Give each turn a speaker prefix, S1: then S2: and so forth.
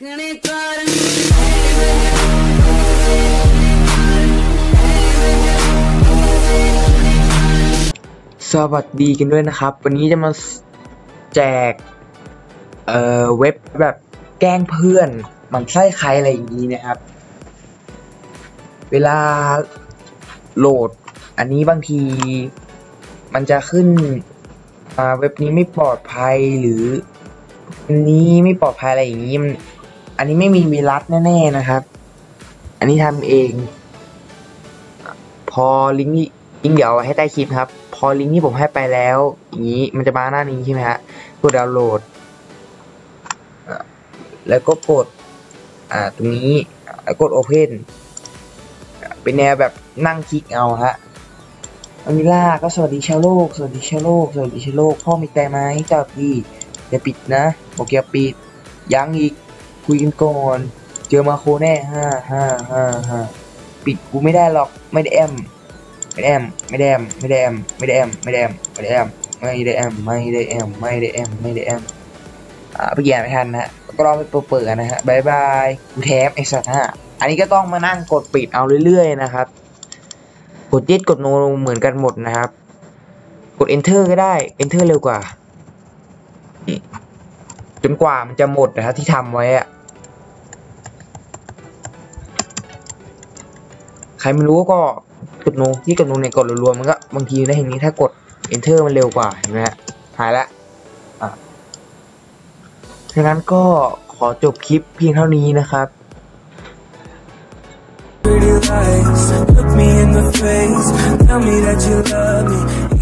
S1: สวัสดีกันด้วยนะครับ วันนี้จะมาแจก เอ่อ เว็บแบบแกล้งเพื่อนมันไส้ใครอะไรอย่างนี้นะครับ เวลาโหลดอันนี้บางทีมันจะขึ้นเว็บนี้ไม่ปลอดภัยหรือนี้ไม่ปลอดภัยอะไรอย่างนี้ อันนี้ไม่มีวีรัสแน่ๆนะครับ อันนี้ทำเอง พอลิงก์นี้ลิงก์เดี๋ยวให้ใต้คลิปครับ พอลิงก์ที่ผมให้ไปแล้วอย่างนี้มันจะมาหน้านี้ใช่ไหมฮะกดดาวน์โหลด แล้วก็กด อ่าตรงนี้กด Open อะเป็นแนวแบบนั่งคลิกเอาฮะอามิล่าก็สวัสดีชาวโลก สวัสดีชาวโลก สวัสดีชาวโลก พ่อมีแต่ไหมจอดดีอย่าปิดนะบอกอย่าปิดยังอีก คุยกันก่อน เจอมาโคแน่ห้าห้าห้าห้าปิดกูไม่ได้หรอก ไม่ได้แอม ไม่ได้แอม ไม่ได้แอม ไม่ได้แอม ไม่ได้แอม ไม่ได้แอม ไม่ได้แอม ไม่ได้แอม ไม่ได้แอม ไม่ได้แอม ไม่ได้แอม อ่าไปแย่ไม่ทันนะฮะ ก็ลองไปเปิดๆกันนะฮะบายบาย กูแทบไอ้สัตว์ฮะ อันนี้ก็ต้องมานั่งกดปิดเอาเรื่อยๆนะครับ กดยึดกดโนเหมือนกันหมดนะครับ กด enter ก็ได้ enter เร็วกว่า นกว่ามันจะหมดนะครับที่ทำไว้อะใครไม่รู้ก็กดโนที่กดโนเนี่ยกดรวมๆมันก็บางทีได้เห็นนี้ถ้ากด enter มันเร็วกว่าเห็นไหมฮะหายละอะดังนั้นก็ขอจบคลิปเพียงเท่านี้นะครับ
S2: Pretty lies, look me in the face, tell me that you love me.